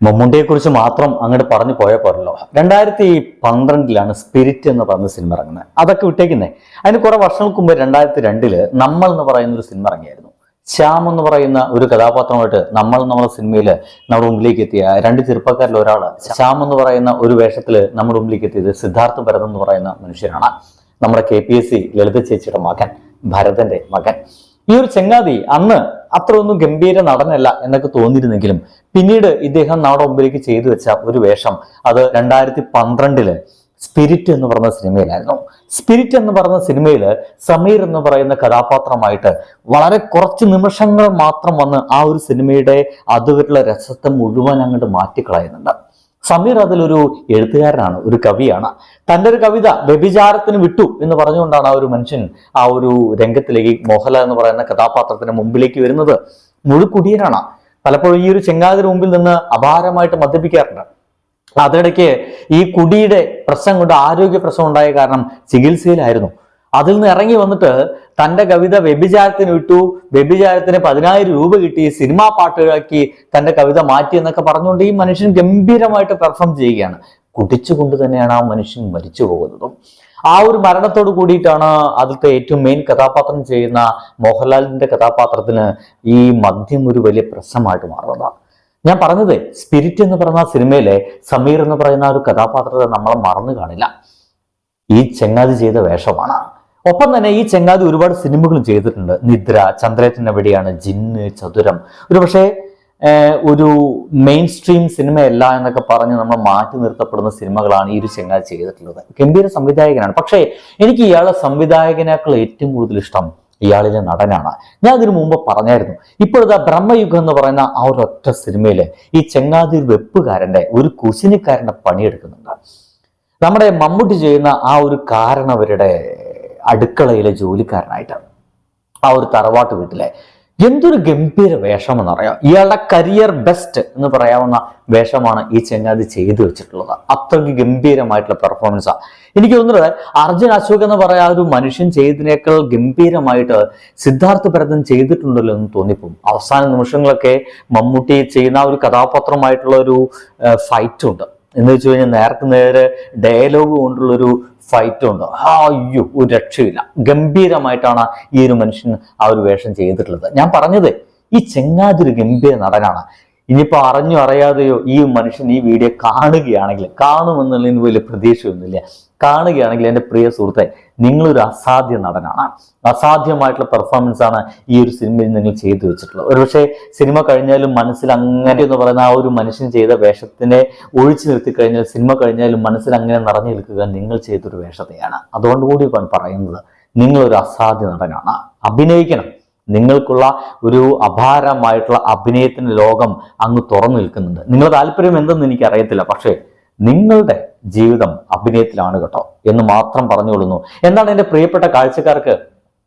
മമ്മൂട്ടിയെ കുറിച്ച് മാത്രം അങ്ങോട്ട് പറഞ്ഞു പോയാൽ പോരല്ലോ. രണ്ടായിരത്തി പന്ത്രണ്ടിലാണ് സ്പിരിറ്റ് എന്ന് പറഞ്ഞ സിനിമ ഇറങ്ങുന്നത് അതൊക്കെ വിട്ടേക്കുന്നേ. അതിന് കുറെ വർഷങ്ങൾക്ക് മുമ്പ് രണ്ടായിരത്തി രണ്ടിൽ നമ്മൾ എന്ന് പറയുന്ന ഒരു സിനിമ ഇറങ്ങിയായിരുന്നു. ശ്യാം എന്ന് പറയുന്ന ഒരു കഥാപാത്രമായിട്ട് നമ്മൾ നമ്മുടെ സിനിമയിൽ നമ്മുടെ മുമ്പിലേക്ക് എത്തിയ രണ്ട് ചെറുപ്പക്കാരിൽ ഒരാൾ ശ്യാം എന്ന് പറയുന്ന ഒരു വേഷത്തിൽ നമ്മുടെ മുമ്പിലേക്ക് എത്തിയത് സിദ്ധാർത്ഥ ഭരതൻ എന്ന് പറയുന്ന മനുഷ്യനാണ് നമ്മുടെ K P S C Lalitha ചേച്ചിയുടെ മകൻ ഭരതന്റെ മകൻ. ഈ ഒരു ചെങ്ങാതി അന്ന് അത്ര ഒന്നും ഗംഭീര നടനല്ല എന്നൊക്കെ തോന്നിയിരുന്നെങ്കിലും പിന്നീട് ഇദ്ദേഹം നാടൻ മുമ്പിലേക്ക് ചെയ്തു വെച്ച ഒരു വേഷം അത് രണ്ടായിരത്തി പന്ത്രണ്ടിൽ സ്പിരിറ്റ് എന്ന് പറഞ്ഞ സിനിമയിലായിരുന്നു. സ്പിരിറ്റ് എന്ന് പറഞ്ഞ സിനിമയിൽ സമീർ എന്ന് പറയുന്ന കഥാപാത്രമായിട്ട് വളരെ കുറച്ച് നിമിഷങ്ങൾ മാത്രം വന്ന് ആ ഒരു സിനിമയുടെ അതുവരെയുള്ള രസത്തെ മുഴുവൻ അങ്ങോട്ട് മാറ്റിക്കളയുന്നുണ്ട്. സമീർ അതിലൊരു എഴുത്തുകാരനാണ് ഒരു കവിയാണ്. തന്റെ ഒരു കവിത വ്യഭിചാരത്തിന് വിട്ടു എന്ന് പറഞ്ഞുകൊണ്ടാണ് ആ ഒരു മനുഷ്യൻ ആ ഒരു രംഗത്തിലേക്ക് മോഹൻലാൽ എന്ന് പറയുന്ന കഥാപാത്രത്തിന് മുമ്പിലേക്ക് വരുന്നത്. മുഴുക്കുടിയനാണ് പലപ്പോഴും ഈ ഒരു ചെങ്ങാതിന് മുമ്പിൽ നിന്ന് അപാരമായിട്ട് മദ്യപിക്കാറുണ്ട്. അതിനിടയ്ക്ക് ഈ കുടിയുടെ പ്രശ്നം കൊണ്ട് ആരോഗ്യ പ്രശ്നം ഉണ്ടായ കാരണം ചികിത്സയിലായിരുന്നു. അതിൽ നിന്ന് ഇറങ്ങി വന്നിട്ട് തന്റെ കവിത വ്യഭിചാരത്തിന് വിട്ടു. വ്യഭിചാരത്തിന് പതിനായിരം രൂപ കിട്ടി. സിനിമാ പാട്ടുകളാക്കി തന്റെ കവിത മാറ്റി എന്നൊക്കെ പറഞ്ഞുകൊണ്ട് ഈ മനുഷ്യൻ ഗംഭീരമായിട്ട് പെർഫോം ചെയ്യുകയാണ്. കുടിച്ചുകൊണ്ട് തന്നെയാണ് ആ മനുഷ്യൻ മരിച്ചു പോകുന്നതും. ആ ഒരു മരണത്തോട് കൂടിയിട്ടാണ് അതിലത്തെ ഏറ്റവും മെയിൻ കഥാപാത്രം ചെയ്യുന്ന മോഹൻലാലിന്റെ കഥാപാത്രത്തിന് ഈ മദ്യം ഒരു വലിയ പ്രശ്നമായിട്ട് മാറുന്നത്. ഞാൻ പറഞ്ഞത് സ്പിരിറ്റ് എന്ന് പറയുന്ന സിനിമയിലെ സമീർ എന്ന് പറയുന്ന ഒരു കഥാപാത്രത്തെ നമ്മൾ മറന്നു കാണില്ല. ഈ ചെങ്ങാതി ചെയ്ത വേഷമാണ്. ഒപ്പം തന്നെ ഈ ചെങ്ങാതി ഒരുപാട് സിനിമകളും ചെയ്തിട്ടുണ്ട്. നിദ്ര ചന്ദ്രേറ്റൻ എവിടെയാണ് ജിന്ന് ചതുരം. ഒരു പക്ഷേ ഒരു മെയിൻ സ്ട്രീം സിനിമയല്ല എന്നൊക്കെ പറഞ്ഞ് നമ്മൾ മാറ്റി നിർത്തപ്പെടുന്ന സിനിമകളാണ് ഈ ഒരു ചെങ്ങാതി ചെയ്തിട്ടുള്ളത്. ഗംഭീര സംവിധായകനാണ്. പക്ഷേ എനിക്ക് ഇയാളെ സംവിധായകനേക്കാൾ ഏറ്റവും കൂടുതൽ ഇഷ്ടം ഇയാളിലെ നടനാണ്. ഞാൻ അതിനു മുമ്പ് പറഞ്ഞായിരുന്നു. ഇപ്പോഴത്തെ ബ്രഹ്മയുഗം എന്ന് പറയുന്ന ആ ഒരു ഒറ്റ ഈ ചെങ്ങാതി വെപ്പുകാരന്റെ ഒരു കുശിനിക്കാരന്റെ പണിയെടുക്കുന്നുണ്ട്. നമ്മുടെ മമ്മൂട്ടി ചെയ്യുന്ന ആ ഒരു കാരണവരുടെ അടുക്കളയിലെ ജോലിക്കാരനായിട്ട് ആ ഒരു തറവാട്ട് വീട്ടിലെ എന്തൊരു ഗംഭീര വേഷമെന്നറിയാം ഇയാളുടെ കരിയർ ബെസ്റ്റ് എന്ന് പറയാവുന്ന വേഷമാണ് ഈ ചെങ്ങാതി ചെയ്തു വെച്ചിട്ടുള്ളത്. അത്രയ്ക്ക് ഗംഭീരമായിട്ടുള്ള പെർഫോമൻസാണ് എനിക്ക് തോന്നുന്നത് അർജുൻ അശോക് എന്ന് പറയാ ഒരു മനുഷ്യൻ ചെയ്തതിനേക്കാൾ ഗംഭീരമായിട്ട് സിദ്ധാർത്ഥ ഭരതൻ ചെയ്തിട്ടുണ്ടല്ലോ എന്ന് തോന്നിപ്പോകും. അവസാന നിമിഷങ്ങളൊക്കെ മമ്മൂട്ടി ചെയ്യുന്ന ഒരു കഥാപാത്രമായിട്ടുള്ള ഒരു ഫൈറ്റ് ഉണ്ട്. എന്ന് വെച്ച് കഴിഞ്ഞാൽ നേർക്ക് നേരെ ഡയലോഗ് കൊണ്ടുള്ളൊരു ഫൈറ്റ് ഉണ്ട്? ആ അയ്യോ ഒരു രക്ഷയില്ല. ഗംഭീരമായിട്ടാണ് ഈ ഒരു മനുഷ്യൻ ആ ഒരു വേഷം ചെയ്തിട്ടുള്ളത്. ഞാൻ പറഞ്ഞത് ഈ ചെങ്ങാതി ഒരു ഗംഭീര നടനാണ്. ഇനിയിപ്പോ അറിഞ്ഞോ അറിയാതെയോ ഈ മനുഷ്യൻ ഈ വീഡിയോ കാണുകയാണെങ്കിൽ കാണുമെന്നുള്ളതിന് വലിയ പ്രതീക്ഷയൊന്നുമില്ല. കാണുകയാണെങ്കിൽ എന്റെ പ്രിയ സുഹൃത്തെ നിങ്ങളൊരു അസാധ്യ നടനാണ്. അസാധ്യമായിട്ടുള്ള പെർഫോമൻസ് ആണ് ഈ ഒരു സിനിമയിൽ നിങ്ങൾ ചെയ്തു വെച്ചിട്ടുള്ളത്. ഒരുപക്ഷെ സിനിമ കഴിഞ്ഞാലും മനസ്സിൽ അങ്ങനെ എന്ന് പറയുന്ന ആ ഒരു മനുഷ്യൻ ചെയ്ത വേഷത്തിനെ ഒഴിച്ചു നിർത്തി കഴിഞ്ഞാൽ സിനിമ കഴിഞ്ഞാലും മനസ്സിൽ അങ്ങനെ നിറഞ്ഞു നിൽക്കുക നിങ്ങൾ ചെയ്തൊരു വേഷത്തെയാണ്. അതുകൊണ്ട് കൂടി പറയുന്നത് നിങ്ങളൊരു അസാധ്യ നടനാണ്. അഭിനയിക്കണം. നിങ്ങൾക്കുള്ള ഒരു അപാരമായിട്ടുള്ള അഭിനയത്തിന് ലോകം അങ്ങ് തുറന്നു നിൽക്കുന്നുണ്ട്. നിങ്ങളുടെ താല്പര്യം എന്തെന്ന് എനിക്ക് അറിയത്തില്ല പക്ഷേ നിങ്ങളുടെ ജീവിതം അഭിനയത്തിലാണ് കേട്ടോ എന്ന് മാത്രം പറഞ്ഞുകൊള്ളുന്നു. എന്താണ് എന്റെ പ്രിയപ്പെട്ട കാഴ്ചക്കാർക്ക്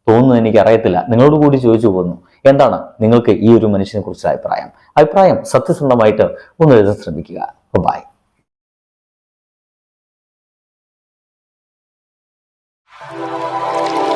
തോന്നുന്നത് എനിക്ക് അറിയത്തില്ല നിങ്ങളോട് കൂടി ചോദിച്ചു പോകുന്നു. എന്താണ് നിങ്ങൾക്ക് ഈ ഒരു മനുഷ്യനെ കുറിച്ച് അഭിപ്രായം? അഭിപ്രായം സത്യസന്ധമായിട്ട് ഒന്ന് എഴുതാൻ ശ്രമിക്കുക. Bye Thank you.